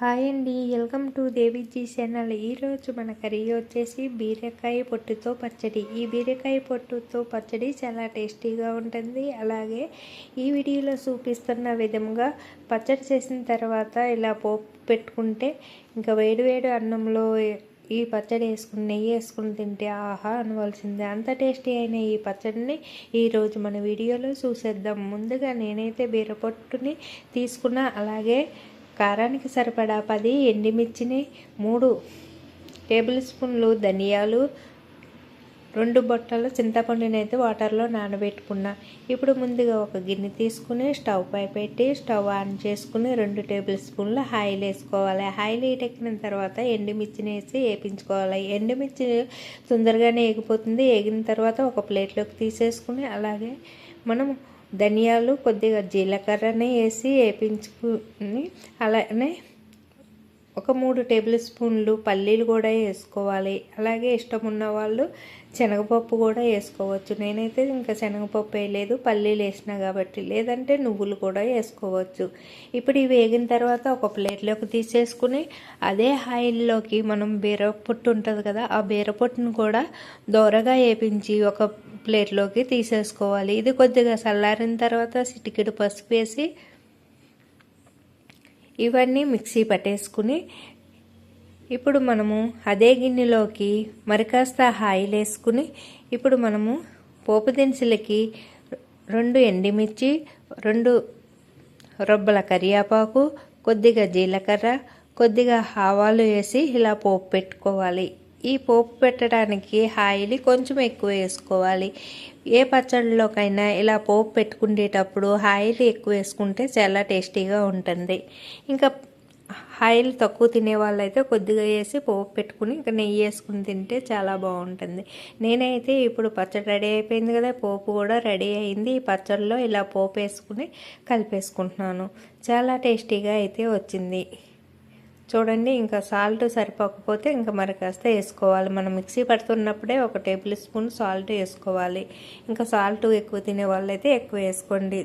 Hi అండి welcome to Deviji channel. ఈరోజు మన కర్రీ వచ్చేసి బీరకాయ పొట్టుతో పచ్చడి. ఈ బీరకాయ పొట్టుతో పచ్చడి చాలా టేస్టీగా ఉంటుంది. అలాగే ఈ వీడియోలో చూపిస్తున్న విధంగా పచ్చడి చేసిన తర్వాత ఇలా పోపు పెట్టుకుంటే ఇంకా వేడివేడి అన్నంలో ఈ పచ్చడి వేసుకుని నెయ్యి వేసుకుని తింటే ఆహా అనవలసిందే. అంత టేస్టీ అయిన ఈ పచ్చడిని ఈరోజు మన వీడియోలో చూసేద్దాం. ముందుగా నేనైతే బీరపొట్టుని తీసుకున్న అలాగే కారానికి సరిపడా పది ఎండిమిర్చిని మూడు టేబుల్ స్పూన్లు ధనియాలు రెండు బొట్టలు చింతపండునైతే వాటర్లో నానబెట్టుకున్నా. ఇప్పుడు ముందుగా ఒక గిన్నె తీసుకుని స్టవ్ పై పెట్టి స్టవ్ ఆన్ చేసుకుని రెండు టేబుల్ స్పూన్లు ఆయిల్ వేసుకోవాలి. ఆయిల్ ఎక్కిన తర్వాత ఎండుమిర్చిని వేసి వేపించుకోవాలి. ఎండుమిర్చి తొందరగానే ఎగిపోతుంది ఎగిన తర్వాత ఒక ప్లేట్లోకి తీసేసుకుని అలాగే మనం ధనియాలు కొద్దిగా జీలకర్రని వేసి వేపించుకుని అలానే ఒక మూడు టేబుల్ స్పూన్లు పల్లీలు కూడా వేసుకోవాలి. అలాగే ఇష్టం ఉన్న వాళ్ళు శనగపప్పు కూడా వేసుకోవచ్చు. నేనైతే ఇంకా శనగపప్పు వేయలేదు పల్లీలు వేసిన కాబట్టి. లేదంటే నువ్వులు కూడా వేసుకోవచ్చు. ఇప్పుడు ఇవి వేగిన తర్వాత ఒక ప్లేట్లోకి తీసేసుకుని అదే ఆయిల్లోకి మనం బీరపొట్టు ఉంటుంది కదా ఆ బీరపొట్టును కూడా దోరగా వేపించి ఒక ప్లేట్లోకి తీసేసుకోవాలి. ఇది కొద్దిగా చల్లారిన తర్వాత సిటికిడు పసుపు వేసి ఇవన్నీ మిక్సీ పట్టేసుకుని ఇప్పుడు మనము అదే గిన్నెలోకి మరికాస్త ఆయిల్ వేసుకుని ఇప్పుడు మనము పోపు దినుసులకి రెండు ఎండిమిర్చి రెండు రొబ్బల కరియాపాకు కొద్దిగా జీలకర్ర కొద్దిగా ఆవాలు వేసి ఇలా పోపు పెట్టుకోవాలి. ఈ పోపు పెట్టడానికి ఆయిల్ కొంచెం ఎక్కువ వేసుకోవాలి. ఏ పచ్చడిలోకైనా ఇలా పోపు పెట్టుకునేటప్పుడు ఆయిల్ ఎక్కువ వేసుకుంటే చాలా టేస్టీగా ఉంటుంది. ఇంకా ఆయిల్ తక్కువ తినే వాళ్ళైతే కొద్దిగా వేసి పోపు పెట్టుకుని ఇంకా నెయ్యి వేసుకుని తింటే చాలా బాగుంటుంది. నేనైతే ఇప్పుడు పచ్చడి రెడీ అయిపోయింది కదా పోపు కూడా రెడీ అయింది. ఈ పచ్చడిలో ఇలా పోపు వేసుకుని కలిపేసుకుంటున్నాను. చాలా టేస్టీగా అయితే వచ్చింది. చూడండి ఇంకా సాల్ట్ సరిపోకపోతే ఇంకా మరి కాస్త వేసుకోవాలి. మనం మిక్సీ పడుతున్నప్పుడే ఒక టేబుల్ స్పూన్ సాల్ట్ వేసుకోవాలి. ఇంకా సాల్ట్ ఎక్కువ తినే వాళ్ళైతే ఎక్కువ వేసుకోండి.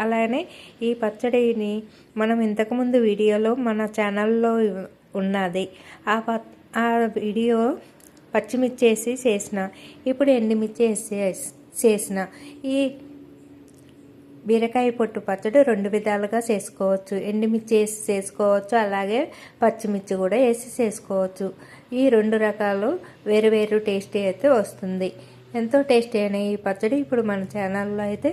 అలానే ఈ పచ్చడిని మనం ఇంతకుముందు వీడియోలో మన ఛానల్లో ఉన్నది. ఆ ఆ వీడియో పచ్చిమిర్చి వేసి చేసిన. ఇప్పుడు ఎండుమిర్చి వేసి చేసిన. ఈ బీరకాయ పొట్టు పచ్చడి రెండు విధాలుగా చేసుకోవచ్చు. ఎండుమిర్చి వేసి చేసుకోవచ్చు. అలాగే పచ్చిమిర్చి కూడా వేసి చేసుకోవచ్చు. ఈ రెండు రకాలు వేరు వేరు టేస్టీ అయితే వస్తుంది. ఎంతో టేస్టీ అయిన ఈ పచ్చడి ఇప్పుడు మన ఛానల్లో అయితే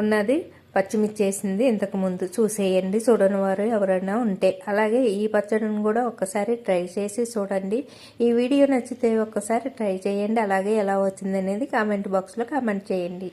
ఉన్నది. పచ్చిమిర్చి వేసింది ఇంతకుముందు చూసేయండి. చూడని వారు ఎవరైనా ఉంటే. అలాగే ఈ పచ్చడిని కూడా ఒక్కసారి ట్రై చేసి చూడండి. ఈ వీడియో నచ్చితే ఒక్కసారి ట్రై చేయండి. అలాగే ఎలా వచ్చింది అనేది కామెంట్ బాక్స్లో కామెంట్ చేయండి.